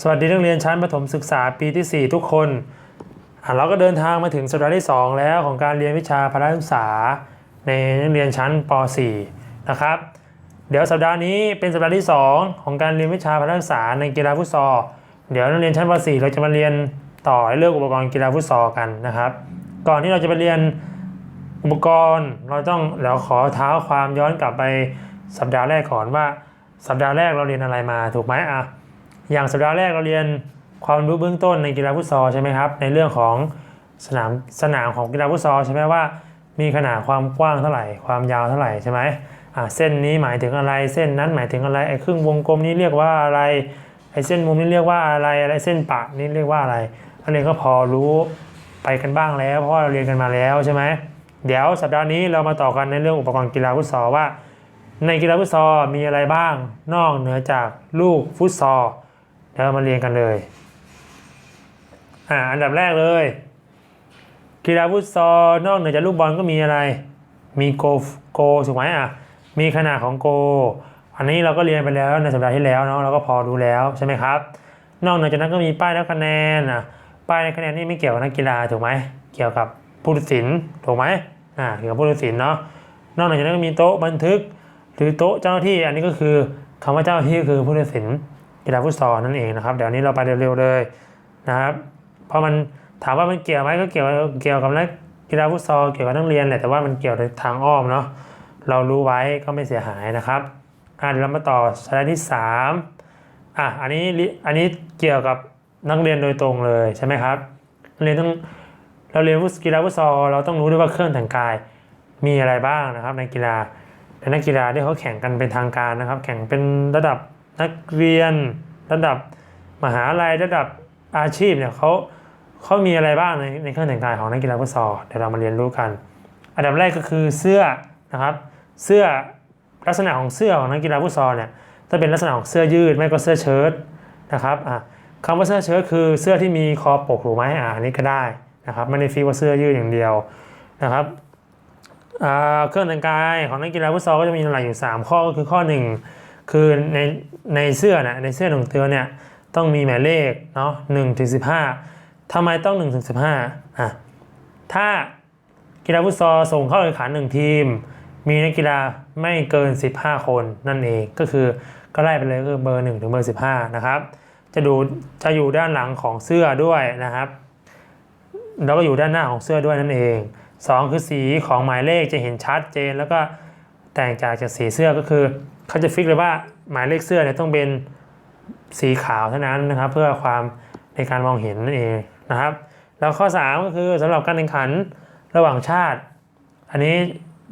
สวัสดีนักเรียนชั้นประถมศึกษาปีที่ 4 ทุกคน เราก็เดินทางมาถึงสัปดาห์ที่ 2 แล้วของการเรียนวิชาพละศึกษา ในนักเรียนชั้นป .4 นะครับ เดี๋ยวสัปดาห์นี้เป็นสัปดาห์ที่ 2 ของการเรียนวิชาพละศึกษาในกีฬาฟุตซอล เดี๋ยวนักเรียนชั้นป .4 เราจะมาเรียนต่อเรื่องอุปกรณ์กีฬาฟุตซอลกันนะครับ ก่อนที่เราจะไปเรียนอุปกรณ์เราต้องเดี๋ยวขอเท้าความย้อนกลับไปสัปดาห์แรกก่อนว่า สัปดาห์แรกเราเรียนอะไรมาถูกไหมอะ อย่างสัปดาห์แรกเราเรียนความรู้เบื้องต้นในกีฬาฟุตซอลใช่ไหมครับ ในเรื่องของสนามสนามของกีฬาฟุตซอลใช่ไหมว่า มีขนาดความกว้างเท่าไหร่ ความยาวเท่าไหร่ใช่ไหมอ่าเส้นนี้หมายถึงอะไร เส้นนั้นหมายถึงอะไร ไอ้ครึ่งวงกลมนี้เรียกว่าอะไร ไอ้เส้นมุมนี้เรียกว่าอะไร อะไรเส้นปะนี่เรียกว่าอะไรนักเรียนก็พอรู้ไปกันบ้างแล้ว เพราะเราเรียนกันมาแล้วใช่ไหมเดี๋ยวสัปดาห์นี้เรามาต่อกันในเรื่องอุปกรณ์กีฬาฟุตซอลว่า ในกีฬาฟุตซอลมีอะไรบ้าง นอกเหนือจากลูกฟุตซอล เดี๋ยวเรามาเรียนกันเลย อ่า อันดับแรกเลย กีฬาฟุตซอลนอกเหนือจากลูกบอลก็มีอะไร มีโกโกถูกไหมอะ มีขนาดของโก อันนี้เราก็เรียนไปแล้วในสัปดาห์ที่แล้วเนาะเราก็พอรู้แล้วใช่ไหมครับ นอกเหนือจากนั้นก็มีป้ายนับคะแนนอะ ป้ายนับคะแนนนี่ไม่เกี่ยวกับนักกีฬาถูกไหม เกี่ยวกับผู้ตัดสินถูกไหมอ่า เกี่ยวกับผู้ตัดสินเนาะ นอกเหนือจากนั้นก็มีโต๊ะบันทึก หรือโต๊ะเจ้าหน้าที่ อันนี้ก็คือคำว่าเจ้าหน้าที่ก็คือผู้ตัดสิน กีฬาฟุตซอลนั่นเองนะครับเดี๋ยวนี้เราไปเร็วๆเลยนะครับเพราะมันถามว่ามันเกี่ยวไหมก็เกี่ยวเกี่ยวกับนักกีฬาฟุตซอลเกี่ยวกับนักเรียนแหละแต่ว่ามันเกี่ยวในทางอ้อมเนาะเรารู้ไว้ก็ไม่เสียหายนะครับอะเดี๋ยวเรามาต่อสไลด์ที่3อะอันนี้อันนี้เกี่ยวกับนักเรียนโดยตรงเลยใช่ไหมครับเรียนต้องเราเรียนกีฬาฟุตซอลเราต้องรู้ด้วยว่าเครื่องแต่งกายมีอะไรบ้างนะครับในกีฬาในนักกีฬาที่เขาแข่งกันเป็นทางการนะครับ แข่งเป็นระดับ นักเรียนระดับมหาลัยระดับอาชีพเนี่ยเขาเขามีอะไรบ้างในในเครื่องแต่งกายของนักกีฬาฟุตซอลเดี๋ยวเรามาเรียนรู้กัน อันดับแรกก็คือเสื้อนะครับเสื้อลักษณะของเสื้อของนักกีฬาฟุตซอลเนี่ยจะเป็นลักษณะของเสื้อยืดไม่ก็เสื้อเชิ้ตนะครับอะคำว่าเสื้อเชิ้ตคือเสื้อที่มีคอปกถูกไหมอ่าอันนี้ก็ได้นะครับไม่ได้ฟีว่าเสื้อยืดอย่างเดียวนะครับอ่าเครื่องแต่งกายของนักกีฬาฟุตซอลก็จะมีหลักอยู่ 3 ข้อก็คือข้อ 1 คือในในเสื้อนะในเสื้อหนึ่งตัวเนี่ยต้องมีหมายเลขเนาะหนึ่งถึงสิบห้าทำไมต้อง1นถึงสิบห้าอะถ้ากีฬาฟุตซอลส่งเข้าแข่งขันหนึ่งทีม มีนักกีฬาไม่เกิน 15 คนนั่นเองก็คือก็ไล่ไปเลยก็คือเบอร์ 1 ถึงเบอร์ 15 นะครับ จะดูจะอยู่ด้านหลังของเสื้อด้วยนะครับ แล้วก็อยู่ด้านหน้าของเสื้อด้วยนั่นเอง 2 คือสีของหมายเลขจะเห็นชัดเจน แล้วก็แตกจากจากสีเสื้อก็คือ เขาจะฟิกเลยว่าหมายเลขเสื้อเนี่ยต้องเป็นสีขาวเท่านั้นนะครับ เพื่อความในการมองเห็นนั่นเองนะครับ แล้วข้อ 3 ก็คือสำหรับการแข่งขันระหว่างชาติ อันนี้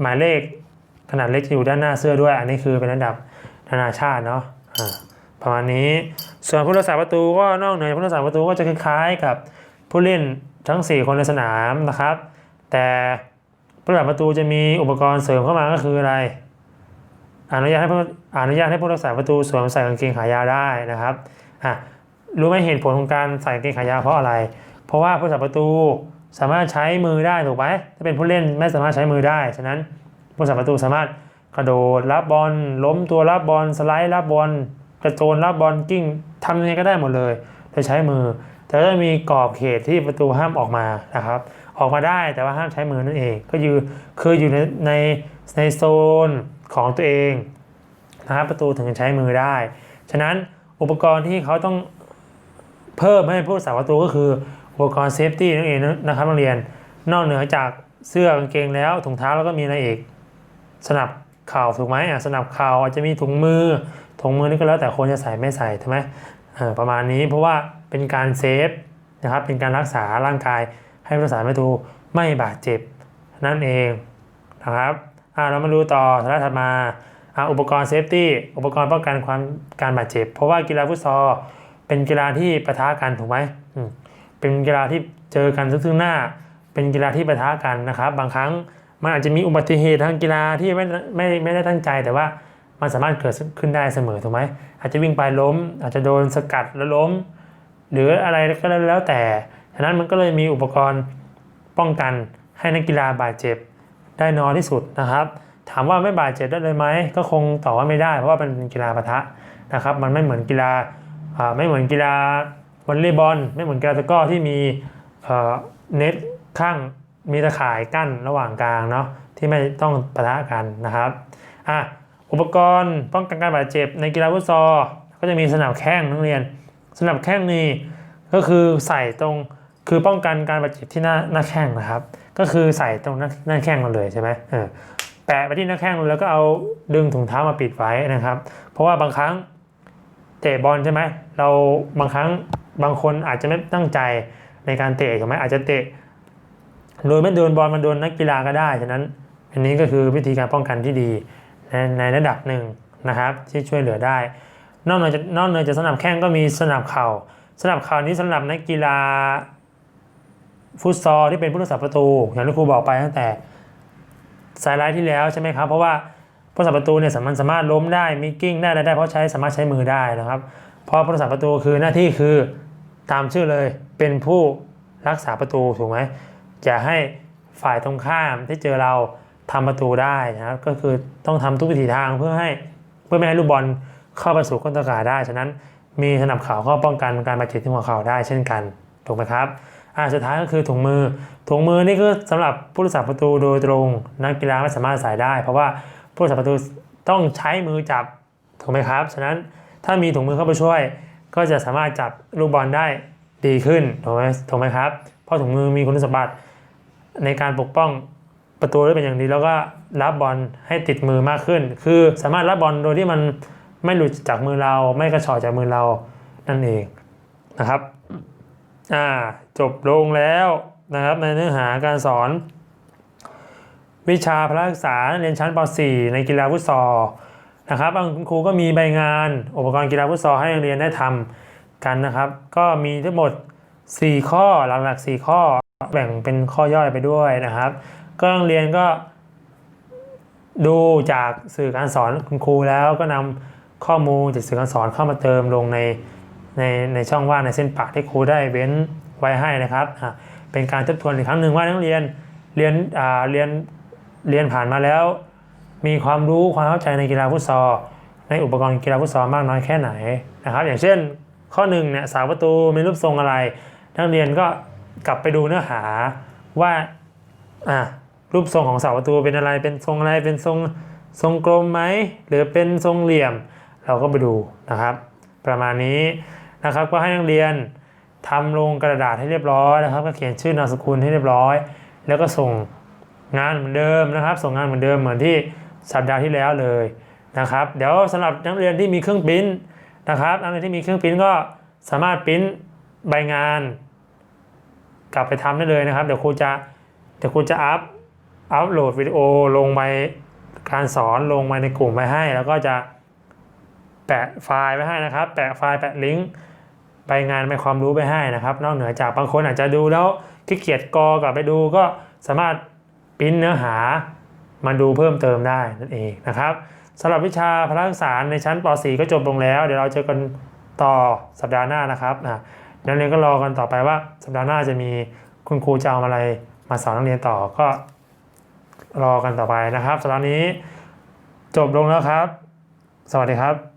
หมายเลขขนาดเล็กจะอยู่ด้านหน้าเสื้อด้วย อันนี้คือเป็นระดับนานาชาติเนาะประมาณนี้ส่วนผู้รักษาประตูก็นอกเหนือจากผู้รักษาประตูก็จะคล้ายๆกับผู้เล่นทั้ง 4 คนในสนามนะครับ แต่ผู้รักษาประตูจะมีอุปกรณ์เสริมเข้ามาก็คืออะไร อนุญาตให้ผู้อนุญาตให้ผู้รักษาประตูสวมใส่กางเกงขายาวได้นะครับอะรู้ไหมเหตุผลของการใส่กางเกงขายาวเพราะอะไร เพราะว่าผู้รักษาประตูสามารถใช้มือได้ถูกไหมถ้าเป็นผู้เล่นไม่สามารถใช้มือได้ ฉะนั้นผู้รักษาประตูสามารถกระโดดรับบอลล้มตัวรับบอลสไลด์รับบอลกระโจนรับบอลกิ้งทำยังไงก็ได้หมดเลยโดยใช้มือ แต่ก็จะมีกรอบเขตที่ประตูห้ามออกมานะครับ ออกมาได้แต่ว่าห้ามใช้มือนั่นเอง ก็คือคืออยู่ในในในโซน ของตัวเองนะครับประตูถึงใช้มือได้ ฉะนั้นอุปกรณ์ที่เขาต้องเพิ่มให้ผู้รักษาประตูก็คืออุปกรณ์เซฟตี้นั่นเองนะครับนักเรียน นอกเหนือจากเสื้อกางเกงแล้วถุงเท้าแล้วก็มีอะไรอีกสนับเข่าถูกไหมอะสนับเข่าอาจจะมีถุงมือถุงมือนี่ก็แล้วแต่คนจะใส่ไม่ใส่ใช่ไหมประมาณนี้เพราะว่าเป็นการเซฟนะครับเป็นการรักษาร่างกายให้ผู้รักษาประตูไม่บาดเจ็บนั่นเองนะครับ อ่าเรามาดูต่อสไลด์ถัดมาอ่าอุปกรณ์เซฟตี้อุปกรณ์ป้องกันความการบาดเจ็บ เพราะว่ากีฬาฟุตซอลเป็นกีฬาที่ปะทะกันถูกไหมอืมเป็นกีฬาที่เจอกันซึ่งหน้า เป็นกีฬาที่ปะทะกันนะครับ บางครั้งมันอาจจะมีอุบัติเหตุทางกีฬาที่ไม่ไม่ไม่ได้ตั้งใจแต่ว่ามันสามารถเกิดขึ้นได้เสมอถูกไหมอาจจะวิ่งไปล้ม อาจจะโดนสกัดแล้วล้ม หรืออะไรก็แล้วแต่ฉะนั้นมันก็เลยมีอุปกรณ์ป้องกันให้นักกีฬาบาดเจ็บ ได้น้อยที่สุดนะครับ ถามว่าไม่บาดเจ็บได้เลยไหมก็คงตอบว่าไม่ได้เพราะว่ามันเป็นกีฬาปะทะนะครับมันไม่เหมือนกีฬาไม่เหมือนกีฬาวอลเลย์บอลไม่เหมือนกีฬาตะก้อที่มีเอ่อเน็ตข้างมีตะข่ายกั้นระหว่างกลางเนาะที่ไม่ต้องปะทะกันนะครับอะอุปกรณ์ป้องกันการบาดเจ็บในกีฬาฟุตซอลก็จะมีสนับแข้งนักเรียนสนับแข้งนี่ก็คือใส่ตรง คือป้องกันการบาดเจ็บที่หน้าหน้าแข้งนะครับ ก็คือใส่ตรงหน้าหน้าแข้งเราเลยใช่ไหมเออแปะไปที่หน้าแข้งแล้วก็เอาดึงถุงเท้ามาปิดไว้นะครับ เพราะว่าบางครั้งเตะบอลใช่ไหมเราบางครั้งบางคนอาจจะไม่ตั้งใจในการเตะถูกไหมอาจจะเตะโดยไม่โดนบอลมันโดนนักกีฬาก็ได้ฉะนั้น อันนี้ก็คือวิธีการป้องกันที่ดีในในระดับหนึ่งนะครับที่ช่วยเหลือได้ นอกเหนือจากนอกเหนือจากสนับแข้งก็มีสนับเข่าสนับเข่านี้สำหรับนักกีฬา ฟุตซอลที่เป็นผู้รักษาประตู อย่างที่ครูบอกไปตั้งแต่สายไลท์ที่แล้วใช่ไหมครับ เพราะว่าผู้รักษาประตูเนี่ยสามารถสามารถล้มได้มีกิ้งได้ได้เพราะใช้สามารถใช้มือได้นะครับเพราะผู้รักษาประตูคือหน้าที่คือตามชื่อเลยเป็นผู้รักษาประตูถูกไหมจะให้ฝ่ายตรงข้ามที่เจอเราทำประตูได้นะครับก็คือต้องทำทุกวิถีทางเพื่อให้เพื่อไม่ให้ลูกบอลเข้าไปสู่ก้นตะข่ายได้ ฉะนั้นมีสนับข่าวก็ป้องกันการบาดเจ็บที่หัวเข่าได้เช่นกันถูกไหมครับ อ่าสุดท้ายก็คือถุงมือ ถุงมือนี่คือสำหรับผู้รักษาประตูโดยตรงนักกีฬาไม่สามารถใส่ได้ เพราะว่าผู้รักษาประตูต้องใช้มือจับถูกไหมครับ ฉะนั้นถ้ามีถุงมือเข้าไปช่วย ก็จะสามารถจับลูกบอลได้ดีขึ้นถูกไหมถูกไหมครับ เพราะถุงมือมีคุณสมบัติในการปกป้องประตูได้เป็นอย่างดี แล้วก็รับบอลให้ติดมือมากขึ้น คือสามารถรับบอลโดยที่มันไม่หลุดจากมือเรา ไม่กระชอจากมือเรานั่นเองนะครับ อ่าจบลงแล้วนะครับในเนื้อหาการสอน วิชาพละศึกษาเรียนชั้นป .4 ในกีฬาฟุตซอลนะครับบางคุณครูก็มีใบงาน อุปกรณ์กีฬาฟุตซอลให้นักเรียนได้ทำกันนะครับ ก็มีทั้งหมด 4 ข้อหลักๆ 4 ข้อแบ่งเป็นข้อย่อยไปด้วยนะครับ ก็นักเรียนก็ดูจากสื่อการสอนคุณครูแล้วก็นำข้อมูลจากสื่อการสอนเข้ามาเติมลงใน ในในช่องว่างในเส้นปากที่ครูได้เว้นไว้ให้นะครับ เป็นการทบทวนอีกครั้งหนึ่งว่านักเรียนเรียนเรียนเรียนผ่านมาแล้ว มีความรู้ความเข้าใจในกีฬาฟุตซอลในอุปกรณ์กีฬาฟุตซอลมากน้อยแค่ไหนนะครับ อย่างเช่น ข้อหนึ่งเนี่ยเสาประตูมีรูปทรงอะไร นักเรียนก็กลับไปดูเนื้อหาว่าอะรูปทรงของเสาประตูเป็นอะไร เป็นทรงอะไร เป็นทรงทรงกลมไหม หรือเป็นทรงเหลี่ยม เราก็ไปดูนะครับ ประมาณนี้ นะครับ ก็ให้นักเรียนทำลงกระดาษให้เรียบร้อยนะครับ ก็เขียนชื่อนามสกุลให้เรียบร้อย แล้วก็ส่งงานเหมือนเดิมนะครับ ส่งงานเหมือนเดิมเหมือนที่สัปดาห์ที่แล้วเลยนะครับ เดี๋ยวสำหรับนักเรียนที่มีเครื่องปริ้นนะครับนักเรียนที่มีเครื่องปริ้นก็สามารถปริ้นใบงาน กลับไปทำได้เลยนะครับ เดี๋ยวครูจะเดี๋ยวครูจะอัพอัพโหลดวิดีโอลงไปการสอนลงไปในกลุ่มไปให้ แล้วก็จะแปะไฟล์ไว้ให้นะครับ แปะไฟล์แปะลิงก์ ไปงานไปความรู้ไปให้นะครับ นอกเหนือจากบางคนอาจจะดูแล้วขี้เกียจกอกลับไปดูก็สามารถปริ้นเนื้อหามาดูเพิ่มเติมได้นั่นเองนะครับสำหรับวิชาพละศึกษาในชั้นป .4 ก็จบลงแล้ว เดี๋ยวเราเจอกันต่อสัปดาห์หน้านะครับนะนักเรียนก็รอกันต่อไปว่า สัปดาห์หน้าจะมีคุณครูจะเอาอะไรมาสอนนักเรียนต่อก็รอกันต่อไปนะครับสำหรับนี้จบลงแล้วครับ สวัสดีครับ